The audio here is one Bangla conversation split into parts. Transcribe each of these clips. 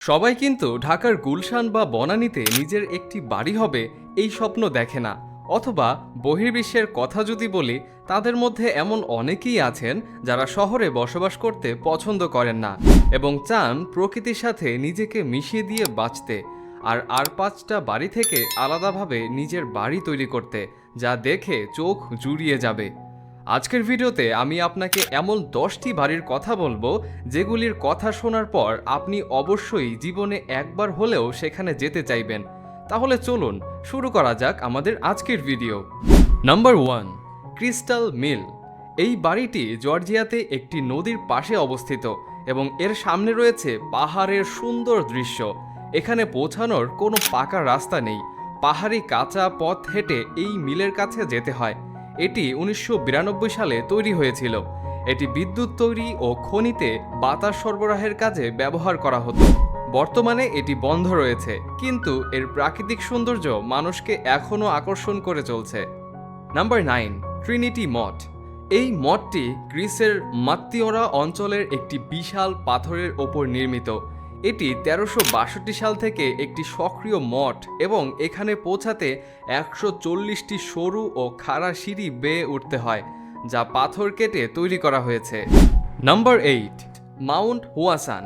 সবাই কিন্তু ঢাকার গুলশান বা বনানীতে নিজের একটি বাড়ি হবে এই স্বপ্ন দেখে না। অথবা বহির্বিশ্বের কথা যদি বলি, তাদের মধ্যে এমন অনেকেই আছেন যারা শহরে বসবাস করতে পছন্দ করেন না এবং চান প্রকৃতির সাথে নিজেকে মিশিয়ে দিয়ে বাঁচতে। আর আর পাঁচটা বাড়ি থেকে আলাদাভাবে নিজের বাড়ি তৈরি করতে, যা দেখে চোখ জুড়িয়ে যাবে। আজকের ভিডিওতে আমি আপনাকে এমন দশটি বাড়ির কথা বলব, যেগুলির কথা শোনার পর আপনি অবশ্যই জীবনে একবার হলেও সেখানে যেতে চাইবেন। তাহলে চলুন, শুরু করা যাক আমাদের আজকের video. Number one crystal mill এই বাড়িটি জর্জিয়াতে একটি নদীর পাশে অবস্থিত এবং এর সামনে রয়েছে পাহাড়ের সুন্দর দৃশ্য। এখানে পৌঁছানোর কোনো পাকা রাস্তা নেই। পাহাড়ি কাঁচা পথ হেঁটে এই মিলের কাছে যেতে হয়। এটি উনিশশো বিরানব্বই সালে তৈরি হয়েছিল। এটি বিদ্যুৎ তৈরি ও খনিতে বাতাস সরবরাহের কাজে ব্যবহার করা হতো। বর্তমানে এটি বন্ধ রয়েছে, কিন্তু এর প্রাকৃতিক সৌন্দর্য মানুষকে এখনও আকর্ষণ করে চলছে। নাম্বার নাইন, ট্রিনিটি মঠ। এই মঠটি গ্রিসের মাত্তিওরা অঞ্চলের একটি বিশাল পাথরের ওপর নির্মিত। এটি তেরোশো বাষট্টি সাল থেকে একটি সক্রিয় মঠ এবং এখানে পৌঁছাতে একশো চল্লিশটি সরু ও খাড়া সিঁড়ি বেয়ে উঠতে হয়, যা পাথর কেটে তৈরি করা হয়েছে। Number eight, Mount Huashan.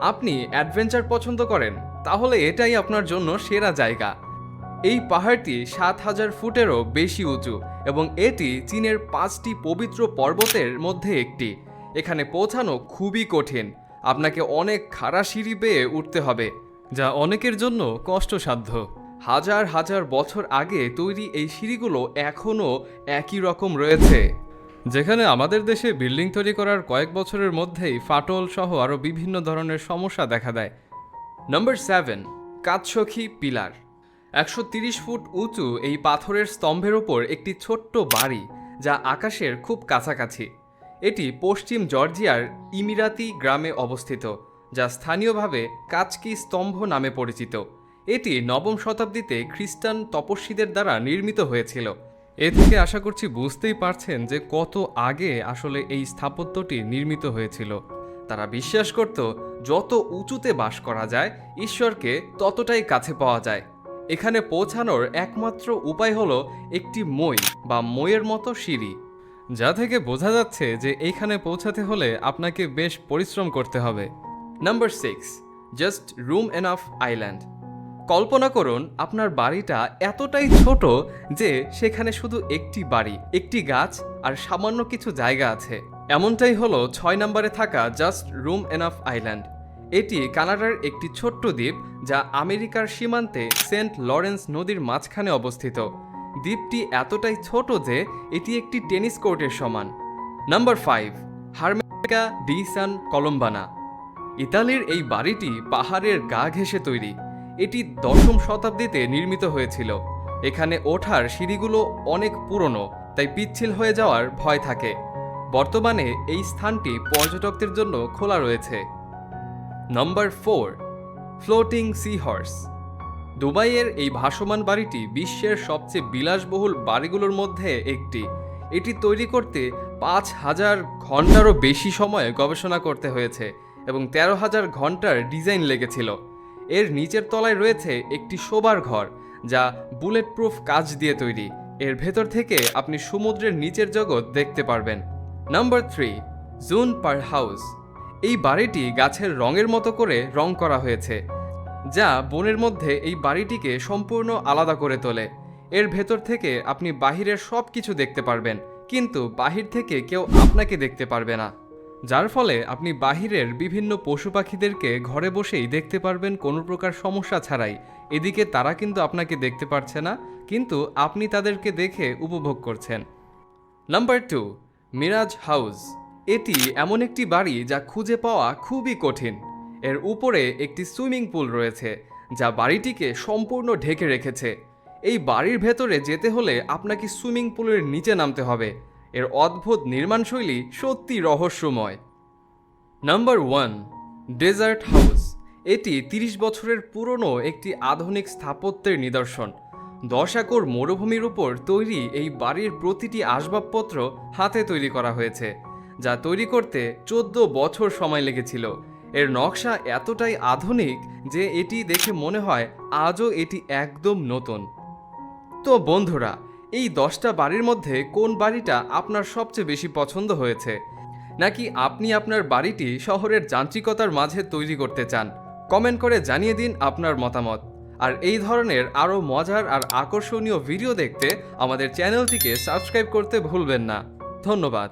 আপনি অ্যাডভেঞ্চার পছন্দ করেন, তাহলে এটাই আপনার জন্য সেরা জায়গা। এই পাহাড়টি সাত হাজার ফুটেরও বেশি উঁচু এবং এটি চীনের পাঁচটি পবিত্র পর্বতের মধ্যে একটি। এখানে পৌঁছানো খুবই কঠিন। আপনাকে অনেক খাড়া সিঁড়ি বেয়ে উঠতে হবে, যা অনেকের জন্য কষ্টসাধ্য। হাজার হাজার বছর আগে তৈরি এই সিঁড়িগুলো এখনও একই রকম রয়েছে। যেখানে আমাদের দেশে বিল্ডিং তৈরি করার কয়েক বছরের মধ্যেই ফাটল সহ আরও বিভিন্ন ধরনের সমস্যা দেখা দেয়। Number seven Katskhi pillar. একশো ফুট উঁচু এই পাথরের স্তম্ভের ওপর একটি ছোট্ট বাড়ি, যা আকাশের খুব কাছাকাছি। এটি পশ্চিম জর্জিয়ার ইমিরাতি গ্রামে অবস্থিত, যা স্থানীয়ভাবে কাচকি স্তম্ভ নামে পরিচিত। এটি নবম শতাব্দীতে খ্রিস্টান তপস্বীদের দ্বারা নির্মিত হয়েছিল। এ থেকে আশা করছি বুঝতেই পারছেন যে কত আগে আসলে এই স্থাপত্যটি নির্মিত হয়েছিল। তারা বিশ্বাস করত, যত উঁচুতে বাস করা যায়, ঈশ্বরকে ততটাই কাছে পাওয়া যায়। এখানে পৌঁছানোর একমাত্র উপায় হলো একটি মই বা মইয়ের মতো সিঁড়ি। যা থেকে বোঝা যাচ্ছে যে এইখানে পৌঁছাতে হলে আপনাকে বেশ পরিশ্রম করতে হবে। Number six Just Room Enough Island কল্পনা করুন, আপনার বাড়িটা এতটাই ছোট যে সেখানে শুধু একটি বাড়ি, একটি গাছ আর সামান্য কিছু জায়গা আছে। এমনটাই হলো ছয় নম্বরে থাকা জাস্ট রুম এনাফ আইল্যান্ড এটি কানাডার একটি ছোট্ট দ্বীপ যা আমেরিকার সীমান্তে সেন্ট লরেন্স নদীর মাঝখানে অবস্থিত। দ্বীপটি এতটাই ছোট যে এটি একটি টেনিস কোর্টের সমান। নাম্বার ফাইভ হারমেকা ডি সান কলম্বানা। ইতালির এই বাড়িটি পাহাড়ের গা ঘেঁষে তৈরি। এটি দশম শতাব্দীতে নির্মিত হয়েছিল। এখানে ওঠার সিঁড়িগুলো অনেক পুরনো, তাই পিচ্ছিল হয়ে যাওয়ার ভয় থাকে। বর্তমানে এই স্থানটি পর্যটকদের জন্য খোলা রয়েছে। Number four, Floating Sea Horse. দুবাইয়ের এই ভাসমান বাড়িটি বিশ্বের সবচেয়ে বিলাসবহুল বাড়িগুলোর মধ্যে একটি। এটি তৈরি করতে পাঁচ হাজার ঘন্টারও বেশি সময় গবেষণা করতে হয়েছে এবং তেরো হাজার ঘণ্টার ডিজাইন লেগেছিল। এর নিচের তলায় রয়েছে একটি শোবার ঘর, যা বুলেট প্রুফ কাজ দিয়ে তৈরি। এর ভেতর থেকে আপনি সমুদ্রের নিচের জগৎ দেখতে পারবেন। Number three, Juniper House. এই বাড়িটি গাছের রঙের মতো করে রং করা হয়েছে। যা বনের মধ্যে এই বাড়িটিকে সম্পূর্ণ আলাদা করে তোলে। এর ভেতর থেকে আপনি বাহিরের সব কিছু দেখতে পারবেন, কিন্তু বাহির থেকে কেউ আপনাকে দেখতে পারবে না। যার ফলে আপনি বাহিরের বিভিন্ন পশু পাখিদেরকে ঘরে বসেই দেখতে পারবেন কোনো প্রকার সমস্যা ছাড়াই। এদিকে তারা কিন্তু আপনাকে দেখতে পারছে না, কিন্তু আপনি তাদেরকে দেখে উপভোগ করছেন। Number two, Mirage House. এটি এমন একটি বাড়ি যা খুঁজে পাওয়া খুবই কঠিন। এর উপরে একটি সুইমিং পুল রয়েছে, যা বাড়িটিকে সম্পূর্ণ ঢেকে রেখেছে। এই বাড়ির ভেতরে যেতে হলে আপনাকে সুইমিং পুলের নিচে নামতে হবে। এর অদ্ভুত নির্মাণশৈলী সত্যি রহস্যময়। Number one, Desert House. এটি তিরিশ বছরের পুরনো একটি আধুনিক স্থাপত্যের নিদর্শন। দশ একর মরুভূমির উপর তৈরি এই বাড়ির প্রতিটি আসবাবপত্র হাতে তৈরি করা হয়েছে, যা তৈরি করতে চোদ্দ বছর সময় লেগেছিল। এর নকশা এতটাই আধুনিক যে এটি দেখে মনে হয় আজও এটি একদম নতুন। তো বন্ধুরা, এই দশটা বাড়ির মধ্যে কোন বাড়িটা আপনার সবচেয়ে বেশি পছন্দ হয়েছে? নাকি আপনি আপনার বাড়িটি শহরের যান্ত্রিকতার মাঝে তৈরি করতে চান? কমেন্ট করে জানিয়ে দিন আপনার মতামত। আর এই ধরনের আরও মজার আর আকর্ষণীয় ভিডিও দেখতে আমাদের চ্যানেলটিকে সাবস্ক্রাইব করতে ভুলবেন না। ধন্যবাদ।